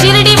Shirdi